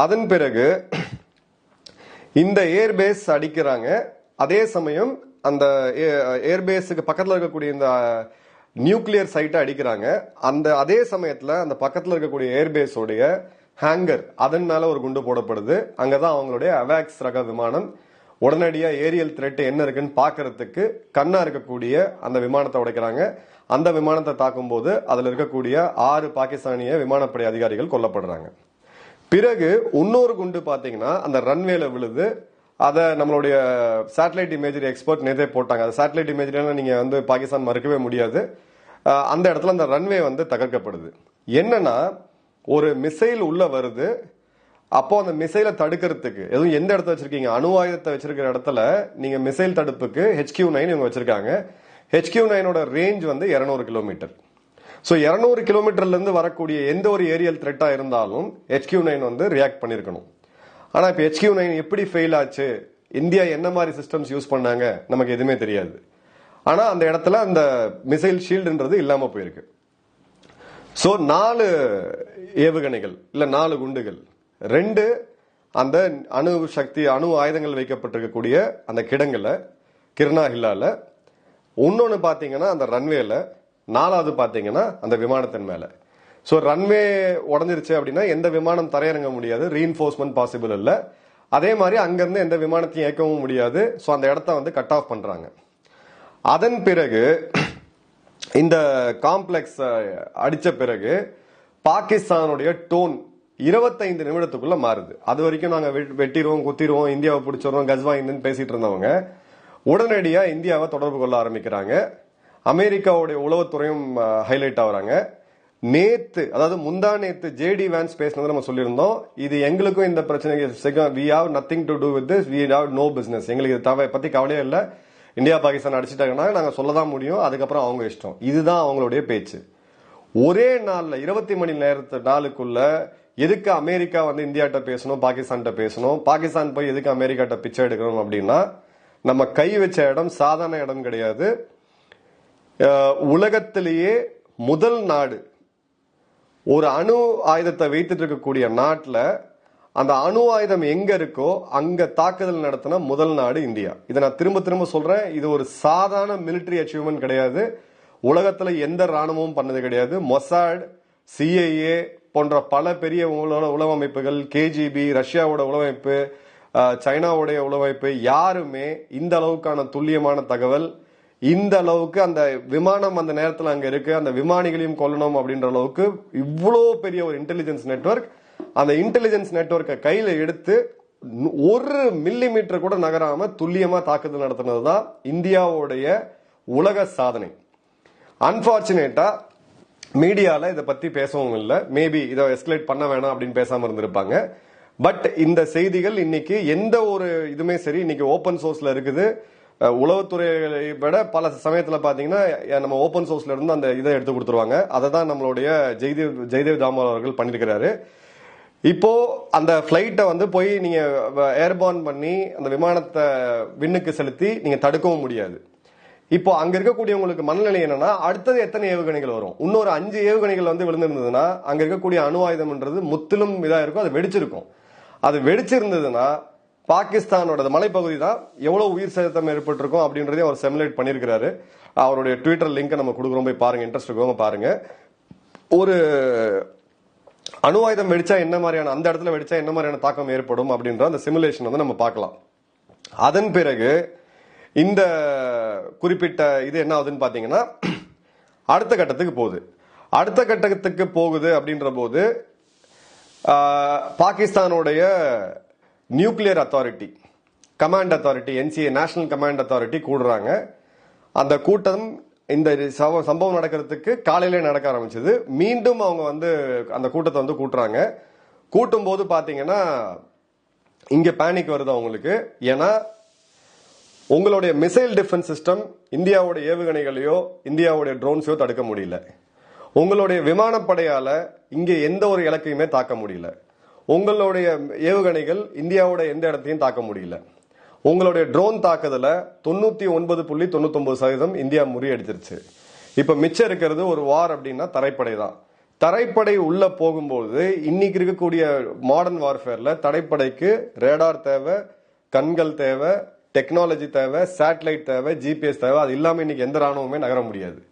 அதன் பிறகு இந்த ஏர்பேஸ் அடிக்கிறாங்க. அதே சமயம் அந்த ஏர்பேஸுக்கு பக்கத்தில் இருக்கக்கூடிய இந்த நியூக்ளியர் சைட்டை அடிக்கிறாங்க. அந்த அதே சமயத்தில் அந்த பக்கத்தில் இருக்கக்கூடிய ஏர்பேஸோடைய ஹேங்கர் அதன் மேலே ஒரு குண்டு போடப்படுது. அங்கே தான் அவங்களுடைய அவாக்ஸ் ரக விமானம் உடனடியாக ஏரியல் த்ரெட் என்ன இருக்குன்னு பார்க்கறதுக்கு கண்ணா இருக்கக்கூடிய அந்த விமானத்தை உடைக்கிறாங்க. அந்த விமானத்தை தாக்கும் போது இருக்கக்கூடிய ஆறு பாகிஸ்தானிய விமானப்படை அதிகாரிகள் கொல்லப்படுறாங்க. பிறகு இன்னொரு குண்டு பார்த்தீங்கன்னா அந்த ரன்வேல விழுது அதை நம்மளுடைய சேட்டலைட் இமேஜரி எக்ஸ்பர்ட் நேதே போட்டாங்க. அது சேட்டலைட் இமேஜரி நீங்கள் வந்து பாகிஸ்தான் மறுக்கவே முடியாது. அந்த இடத்துல அந்த ரன்வே வந்து தகர்க்கப்படுது. என்னன்னா ஒரு மிசைல் உள்ள வருது. அப்போ அந்த மிசைலை தடுக்கிறதுக்கு எதுவும் எந்த இடத்துல வச்சிருக்கீங்க? அணு ஆயுதத்தை வச்சிருக்கிற இடத்துல நீங்க மிசைல் தடுப்புக்கு ஹெச்கியூ நைன் இவங்க வச்சிருக்காங்க. ஹெச்கியூ நைனோட ரேஞ்ச் வந்து 200 கிலோமீட்டர் ஸோ இரநூறு கிலோமீட்டர்லேருந்து வரக்கூடிய எந்த ஒரு ஏரியல் த்ரெட்டாக இருந்தாலும் ஹெச்கியூ நைன் வந்து ரியாக்ட் பண்ணிருக்கணும். ஆனால் இப்போ ஹெச்கியூ நைன் எப்படி ஃபெயில் ஆச்சு? இந்தியா என்ன மாதிரி சிஸ்டம்ஸ் யூஸ் பண்ணாங்க? நமக்கு எதுவுமே தெரியாது. ஆனால் அந்த இடத்துல அந்த மிசைல் ஷீல்டுன்றது இல்லாமல் போயிருக்கு. ஸோ நாலு ஏவுகணைகள் இல்லை நாலு குண்டுகள் ரெண்டு அந்த அணு சக்தி அணு ஆயுதங்கள் வைக்கப்பட்டிருக்கக்கூடிய அந்த கிடங்களை கிருணா ஹில்லாவில் இன்னொன்று பார்த்தீங்கன்னா அந்த ரன்வேல நாலாவது பார்த்தீங்கன்னா அந்த விமானத்தின் மேல. ஸோ ரன்வே உடஞ்சிருச்சு அப்படின்னா எந்த விமானம் தரையிறங்க முடியாது. ரீஎன்ஃபோர்ஸ்மெண்ட் பாசிபிள் இல்லை. அதே மாதிரி அங்கேருந்து எந்த விமானத்தையும் இயக்கவும் முடியாது. ஸோ அந்த இடத்த வந்து கட் ஆஃப் பண்ணுறாங்க அதன் பிறகு இந்த காம்ப்ளெக்ஸ் அடித்த பிறகு பாகிஸ்தானுடைய டோன் இருபத்தைந்து நிமிடத்துக்குள்ள மாறுது. அது வரைக்கும் நாங்கள் வெட்டிடுவோம் குத்திடுவோம் இந்தியாவை பிடிச்சிடுவோம் கஜ்வா இந்துன்னு பேசிட்டு இருந்தவங்க உடனடியாக இந்தியாவை தொடர்பு கொள்ள ஆரம்பிக்கிறாங்க. அமெரிக்காவுடைய உளவுத்துறையும் ஹைலைட் ஆகுறாங்க. நேத்து அதாவது முந்தா நேத்து ஜேடி வேன்ஸ் பேசினது நம்ம சொல்லியிருந்தோம். இது எங்களுக்கும் இந்த பிரச்சனைக்கு we have nothing to do with this we have no business எங்களுக்கு இது தவிர பத்தி கவலையே இல்லை. இந்தியா பாகிஸ்தான் அடிச்சிட்டாங்கன்னா நாங்கள் சொல்ல தான் முடியும். அதுக்கப்புறம் அவங்க இஷ்டம். இதுதான் அவங்களுடைய பேச்சு. ஒரே நாளில் இருபத்தி மணி நேரத்து நாளுக்குள்ள எதுக்கு அமெரிக்கா வந்து இந்தியாட்ட பேசணும் பாகிஸ்தான்கிட்ட பேசணும்? பாகிஸ்தான் போய் எதுக்கு அமெரிக்காட்ட பிச்சை எடுக்கணும் அப்படின்னா நம்ம கை வச்ச இடம் சாதாரண இடம் கிடையாது. உலகத்திலேயே முதல் நாடு. ஒரு அணு ஆயுதத்தை வைத்துட்டு இருக்கக்கூடிய நாட்டில் அந்த அணு ஆயுதம் எங்க இருக்கோ அங்க தாக்குதல் நடத்தின முதல் நாடு இந்தியா. இதை நான் திரும்ப திரும்ப சொல்றேன். இது ஒரு சாதாரண மிலிட்டரி அச்சீவ்மெண்ட் கிடையாது. உலகத்தில் எந்த ராணுவமும் பண்ணது கிடையாது. மொசாட் சிஐஏ போன்ற பல பெரிய உளவு அமைப்புகள் கேஜிபி ரஷ்யாவோட உளவமைப்பு சைனாவுடைய உளவமைப்பு யாருமே இந்த அளவுக்கான துல்லியமான தகவல் இந்த அளவுக்கு அந்த விமானம் அந்த நேரத்தில் அங்க இருக்கு அந்த விமானிகளையும் கொல்லணும் அப்படின்ற அளவுக்கு இவ்வளோ பெரிய ஒரு இன்டெலிஜென்ஸ் நெட்வொர்க் அந்த இன்டெலிஜென்ஸ் நெட்வொர்க்கை கையில எடுத்து ஒரு மில்லி மீட்டர் கூட நகராம துல்லியமா தாக்குதல் நடத்தினது தான் இந்தியாவுடைய உலக சாதனை. அன்பார்ச்சுனேட்டா மீடியால இதை பத்தி பேசவும் இல்லை. மேபி இதை எஸ்கலேட் பண்ண வேணாம் அப்படின்னு பேசாம இருந்திருப்பாங்க. பட் இந்த செய்திகள் இன்னைக்கு எந்த ஒரு இதுமே சரி இன்னைக்கு ஓப்பன் சோர்ஸ்ல இருக்குது. உளவுத்துறையை விட பல சமயத்தில் பார்த்தீங்கன்னா நம்ம ஓப்பன் சோர்ஸ்ல இருந்து அந்த இதை எடுத்து கொடுத்துருவாங்க. அதை தான் நம்மளுடைய ஜெய்தேவ் ஜெய்தேவ் தாமல் அவர்கள் பண்ணியிருக்கிறாரு இப்போ அந்த ஃப்ளைட்டை வந்து போய் நீங்க ஏர்பார்ன் பண்ணி அந்த விமானத்தை விண்ணுக்கு செலுத்தி நீங்க தடுக்கவும் முடியாது. இப்போ அங்க இருக்கக்கூடியவங்களுக்கு மனநிலை என்னன்னா அடுத்தது எத்தனை ஏவுகணைகள் வரும்? இன்னொரு அஞ்சு ஏவுகணைகள் வந்து விழுந்திருந்ததுன்னா அங்க இருக்கக்கூடிய அணு ஆயுதம்ன்றது முத்திலும் இதா இருக்கும் அது வெடிச்சிருக்கும். அது வெடிச்சிருந்ததுன்னா பாகிஸ்தானோட மலைப்பகுதி தான் எவ்வளவு உயிர் சேதம் ஏற்பட்டிருக்கும் அப்படின்றதையும் அவர் செமிலேட் பண்ணியிருக்கிறாரு. அவருடைய ட்விட்டர் லிங்கை நம்ம கொடுக்குறோம். போய் பாருங்க. இன்ட்ரெஸ்ட் இருக்கவங்க பாருங்க. ஒரு அணு ஆயுதம் வெடிச்சா என்ன மாதிரியான அந்த இடத்துல வெடிச்சா என்ன மாதிரியான தாக்கம் ஏற்படும் அப்படின்ற அந்த சிமுலேஷன் வந்து நம்ம பார்க்கலாம். அதன் பிறகு இந்த குறிப்பிட்ட இது என்ன ஆகுதுன்னு பார்த்தீங்கன்னா அடுத்த கட்டத்துக்கு போகுது. அடுத்த கட்டத்துக்கு போகுது அப்படின்ற போது பாகிஸ்தானுடைய nuclear authority command authority NCA national command authority கூடுறாங்க. அந்த கூட்டம் இந்த சம்பவம் நடக்கிறதுக்கு காலையிலே நடக்க ஆரம்பிச்சது. மீண்டும் அவங்க வந்து அந்த கூட்டத்தை வந்து கூட்டுறாங்க. கூட்டும் போது பார்த்தீங்கன்னா இங்கே பேனிக் வருது அவங்களுக்கு. ஏன்னா உங்களுடைய மிசைல் டிஃபென்ஸ் சிஸ்டம் இந்தியாவுடைய ஏவுகணைகளையோ இந்தியாவுடைய ட்ரோன்ஸையோ தடுக்க முடியல. உங்களுடைய விமானப்படையால் இங்கே எந்த ஒரு இலக்கையுமே தாக்க முடியல. உங்களுடைய ஏவுகணைகள் இந்தியாவோட எந்த இடத்தையும் தாக்க முடியல. உங்களுடைய ட்ரோன் தாக்குதல தொண்ணூத்தி ஒன்பது புள்ளி தொண்ணூத்தி சதவீதம் இந்தியா முறியடிச்சிருச்சு. இப்ப மிச்சம் இருக்கிறது ஒரு வார் அப்படின்னா தரைப்படை தான். தரைப்படை உள்ள போகும்போது இன்னைக்கு இருக்கக்கூடிய மாடர்ன் வார்ஃபேர்ல தரைப்படைக்கு ரேடார் தேவை கண்கள் தேவை டெக்னாலஜி தேவை சேட்டலைட் தேவை ஜிபிஎஸ் தேவை அது இல்லாம இன்னைக்கு எந்த ராணுவமே நகர முடியாது.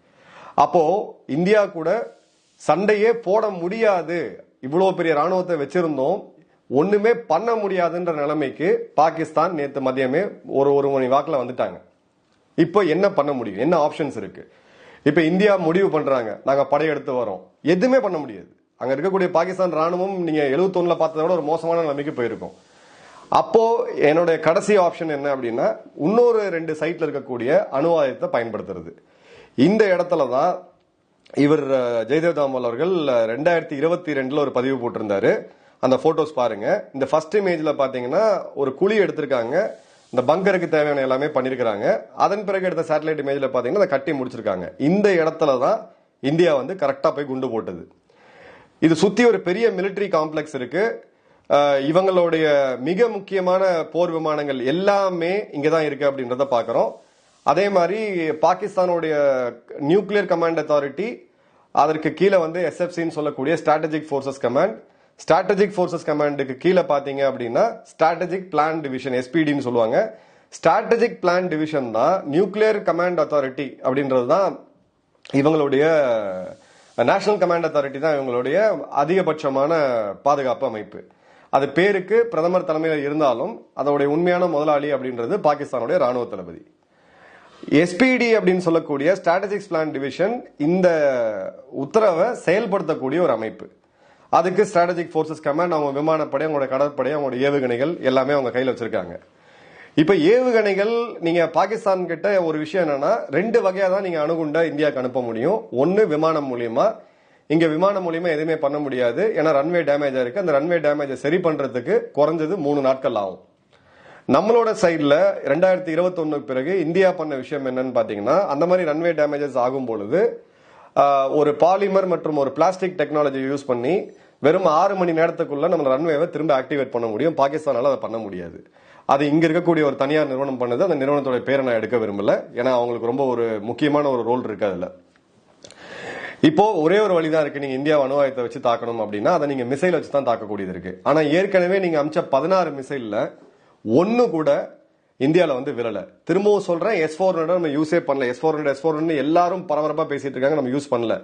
அப்போ இந்தியா கூட சண்டையே போட முடியாது இவ்வளோ பெரிய ராணுவத்தை வச்சிருந்தோம். ஒண்ணுமே பண்ண முடியாதுன்ற நிலைமைக்கு பாகிஸ்தான் நேற்று மதியமே ஒரு ஒரு மணி வாக்கில் வந்துட்டாங்க. இப்போ என்ன பண்ண முடியும்? என்ன ஆப்ஷன்ஸ் இருக்கு? இப்போ இந்தியா முடிவு பண்றாங்க. நாங்க படையெடுத்து வரோம். எதுவுமே பண்ண முடியாது. அங்க இருக்கக்கூடிய பாகிஸ்தான் ராணுவம் நீங்க 71 பார்த்ததை விட ஒரு மோசமான நிலைமைக்கு போயிருக்கும். அப்போ என்னுடைய கடைசி ஆப்ஷன் என்ன அப்படின்னா இன்னொரு ரெண்டு சைட்ல இருக்கக்கூடிய அணு ஆயுதத்தை பயன்படுத்துறது. இந்த இடத்துல தான் இவர் ஜெயதேவ் தாமல் அவர்கள் ரெண்டாயிரத்தி இருபத்தி ரெண்டுல ஒரு பதிவு போட்டிருந்தாரு. அந்த போட்டோஸ் பாருங்க. இந்த ஃபர்ஸ்ட் இமேஜ்ல பாத்தீங்கன்னா ஒரு குழி எடுத்திருக்காங்க. இந்த பங்கருக்கு தேவையான எல்லாமே பண்ணியிருக்கிறாங்க அதன் பிறகு எடுத்த சேட்டலைட் இமேஜ்ல பாத்தீங்கன்னா அதை கட்டி முடிச்சிருக்காங்க. இந்த இடத்துல தான் இந்தியா வந்து கரெக்டா போய் குண்டு போட்டது. இது சுத்தி ஒரு பெரிய மிலிட்டரி காம்ப்ளெக்ஸ் இருக்கு. இவங்களுடைய மிக முக்கியமான போர் விமானங்கள் எல்லாமே இங்கதான் இருக்கு அப்படின்றத பாக்குறோம். அதே மாதிரி பாகிஸ்தானுடைய நியூக்ளியர் கமாண்ட் அத்தாரிட்டி அதற்கு கீழே வந்து எஸ்எஃப்சின்னு சொல்லக்கூடிய strategic forces command strategic forces கமாண்டுக்கு கீழே பார்த்தீங்க அப்படின்னா ஸ்ட்ராட்டஜிக் பிளான் டிவிஷன் எஸ்பிடின்னு சொல்லுவாங்க. ஸ்ட்ராட்டஜிக் பிளான் டிவிஷன் தான் நியூக்ளியர் கமாண்ட் அத்தாரிட்டி அப்படின்றது தான் இவங்களுடைய நேஷனல் கமாண்ட் அத்தாரிட்டி தான் இவங்களுடைய அதிகபட்சமான பாதுகாப்பு அமைப்பு. அது பேருக்கு பிரதமர் தலைமையில் இருந்தாலும் அதோடைய உண்மையான முதலாளி அப்படின்றது பாகிஸ்தானுடைய ராணுவ தளபதி. எஸ்பிடி அப்படின்னு சொல்லக்கூடிய ஸ்ட்ராட்டஜிக்ஸ் பிளான் டிவிஷன் இந்த உத்தரவை செயல்படுத்தக்கூடிய ஒரு அமைப்பு. அதுக்கு ஸ்ட்ராட்டஜிக் ஃபோர்ஸஸ் கமாண்ட் அவங்க விமானப்படை அவங்களோட கடற்படை அவங்களோட ஏவுகணைகள் எல்லாமே அவங்க கையில் வச்சிருக்காங்க. இப்போ ஏவுகணைகள் நீங்கள் பாகிஸ்தான் கிட்ட ஒரு விஷயம் என்னன்னா ரெண்டு வகையாக தான் நீங்கள் அணுகுண்ட இந்தியாவுக்கு அனுப்ப முடியும். ஒன்று விமானம் மூலியமா. இங்கே விமானம் மூலியமா எதுவுமே பண்ண முடியாது. ஏன்னா ரன்வே டேமேஜாக இருக்குது அந்த ரன்வே டேமேஜை சரி பண்ணுறதுக்கு குறைஞ்சது மூணு நாட்கள் ஆகும். நம்மளோட சைடில் ரெண்டாயிரத்தி இருபத்தி பிறகு இந்தியா பண்ண விஷயம் என்னன்னு பார்த்தீங்கன்னா அந்த மாதிரி ரன்வே டேமேஜஸ் ஆகும் பொழுது ஒரு பாலிமர் மற்றும் ஒரு பிளாஸ்டிக் டெக்னாலஜி யூஸ் பண்ணி வெறும் ஆறு மணி நேரத்துக்குள்ள நம்ம ரன்வேவை திரும்ப ஆக்டிவேட் பண்ண முடியும். பாகிஸ்தானால அதை பண்ண முடியாது. அது இங்க இருக்கக்கூடிய ஒரு தனியார் நிறுவனம் பண்ணுது. அந்த நிறுவனத்தோட பேரை நான் எடுக்க விரும்பல. ஏன்னா அவங்களுக்கு ரொம்ப ஒரு முக்கியமான ஒரு ரோல் இருக்கு அதுல. இப்போ ஒரே ஒரு வழிதான் இருக்கு. நீங்க இந்தியா அணுவாயத்தை வச்சு தாக்கணும் அப்படின்னா அதை நீங்க மிசைல் வச்சு தான் தாக்கக்கூடியது இருக்கு. ஆனா ஏற்கனவே நீங்க அமிச்ச பதினாறு மிசைல்ல ஒன்று கூட இந்தியாவில் வந்து விழலை. திரும்பவும் சொல்கிறேன் எஸ் ஃபோர் நம்ம யூஸே பண்ணல. எஸ் ஃபோர் எஸ் ஃபோர் எல்லாரும் பரபரப்பாக பேசிட்டு இருக்காங்க நம்ம யூஸ் பண்ணல.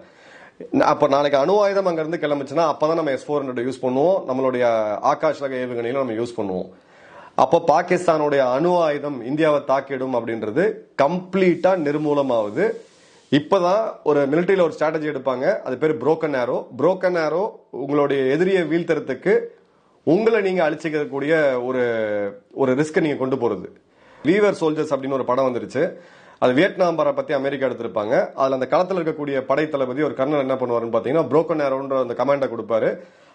அப்போ நாளைக்கு அணு ஆயுதம் அங்கேருந்து கிளம்பிச்சுன்னா அப்போ தான் நம்ம எஸ் ஃபோர் யூஸ் பண்ணுவோம். நம்மளுடைய ஆகாஷ் ரக ஏவுகணையில நம்ம யூஸ் பண்ணுவோம். அப்போ பாகிஸ்தானுடைய அணு ஆயுதம் இந்தியாவை தாக்கிடும் அப்படின்றது கம்ப்ளீட்டாக நிர்மூலமாகுது. இப்போதான் ஒரு மிலிட்டரியில் ஒரு ஸ்ட்ராட்டஜி எடுப்பாங்க. அது பேர் புரோக்கன் ஆரோ புரோக்கன் ஆரோ உங்களுடைய எதிரியை வீழ்த்துறதுக்கு உங்களை நீங்க அழிச்சிக்கக்கூடிய ஒரு ஒரு ரிஸ்க் நீங்க கொண்டு போறது. வீவர் சோல்ஜர்ஸ் அப்படின்னு ஒரு படம் வந்துருச்சு. அது வியட்நாம் படம் பத்தி அமெரிக்கா எடுத்திருப்பாங்க. அதுல அந்த களத்தில் இருக்கக்கூடிய படை தளபதி ஒரு கர்னல் என்ன பண்ணுவாருன்னு பாத்தீங்கன்னா புரோக்கன் ஆரோன்ற அந்த கமாண்டை கொடுப்பாரு.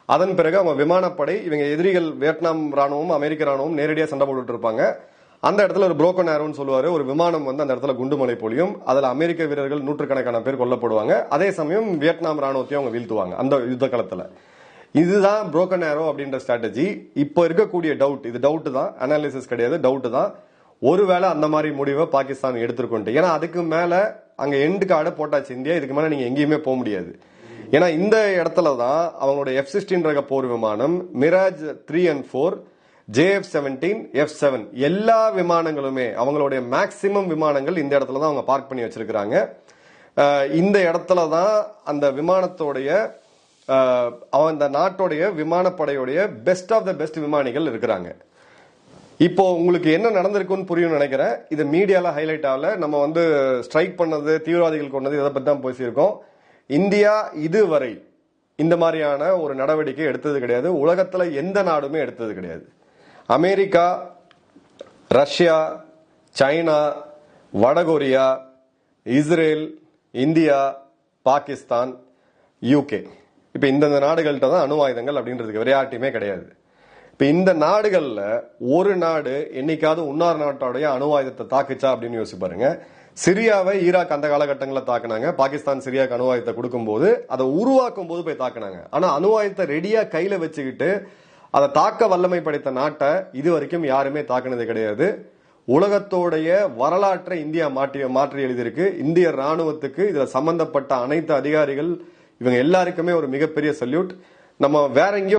அதன் பிறகு அவங்க விமானப்படை இவங்க எதிரிகள் வியட்நாம் ராணுவம் அமெரிக்க ராணுவம் நேரடியாக சண்டை போட்டுட்டு இருப்பாங்க. அந்த இடத்துல ஒரு புரோக்கன் ஏரோன்னு சொல்லுவாரு. ஒரு விமானம் வந்து அந்த இடத்துல குண்டுமலை பொழியும். அதுல அமெரிக்க வீரர்கள் நூற்றுக்கணக்கான பேர் கொல்லப்படுவாங்க. அதே சமயம் வியட்நாம் ராணுவத்தையும் அவங்க வீழ்த்துவாங்க அந்த யுத்த களத்துல. இதுதான் புரோக்கன் ஏரோ அப்படின்ற ஸ்ட்ராட்டஜி இப்போ இருக்கக்கூடிய டவுட் இது டவுட் தான். அனாலிசிஸ் கிடையாது டவுட் தான். ஒருவேளை அந்த மாதிரி முடிவை பாகிஸ்தான் எடுத்துருக்கோண்டு ஏன்னா அதுக்கு மேலே அங்கே எண்டு கார்டை போட்டாச்சு இந்தியா. இதுக்கு மேலே நீங்கள் எங்கேயுமே போக முடியாது. ஏன்னா இந்த இடத்துல தான் அவங்களுடைய எஃப் சிக்ஸ்டீன் ரக போர் விமானம் Mirage three and four JF seventeen F seven எல்லா விமானங்களுமே அவங்களுடைய மேக்சிமம் விமானங்கள் இந்த இடத்துல தான் அவங்க பார்க் பண்ணி வச்சிருக்கிறாங்க. இந்த இடத்துல தான் அந்த விமானத்தோடைய அவன் அந்த நாட்டோடைய விமானப்படையுடைய பெஸ்ட் ஆஃப் த பெஸ்ட் விமானிகள் இருக்கிறாங்க. இப்போ உங்களுக்கு என்ன நடந்திருக்குன்னு புரியும் நினைக்கிறேன். இது மீடியால ஹைலைட் ஆகல. நம்ம வந்து ஸ்ட்ரைக் பண்ணது தீவிரவாதிகள் கொண்டது இதை பத்தி தான் பேசியிருக்கோம். இந்தியா இதுவரை இந்த மாதிரியான ஒரு நடவடிக்கை எடுத்தது கிடையாது. உலகத்தில் எந்த நாடுமே எடுத்தது கிடையாது. அமெரிக்கா ரஷ்யா சைனா வடகொரியா இஸ்ரேல் இந்தியா பாகிஸ்தான் யூகே இப்போ இந்தந்த நாடுகள்கிட்ட தான் அணு ஆயுதங்கள் அப்படின்றதுக்கு விளையாட்டுமே கிடையாது. இப்போ இந்த நாடுகளில் ஒரு நாடு என்னைக்காவது உன்னார் நாட்டோடைய அணு ஆயுதத்தை தாக்குச்சா அப்படின்னு யோசிச்சு பாருங்க. சிரியாவை ஈராக் அந்த காலகட்டங்களில் தாக்குனாங்க. பாகிஸ்தான் சிரியாவுக்கு அணு ஆயுதத்தை கொடுக்கும்போது அதை உருவாக்கும் போது போய் தாக்குனாங்க. ஆனால் அணு ஆயுதத்தை ரெடியாக கையில் வச்சுக்கிட்டு அதை தாக்க வல்லமை படைத்த நாட்டை இது வரைக்கும் யாருமே தாக்குனது கிடையாது. உலகத்தோடைய வரலாற்றை இந்தியா மாற்றி மாற்றி எழுதியிருக்கு. இந்திய ராணுவத்துக்கு இதில் சம்பந்தப்பட்ட அனைத்து அதிகாரிகள் இவங்க எல்லாருக்குமே ஒரு மிகப்பெரிய சல்யூட் நம்ம வேற எங்கேயோ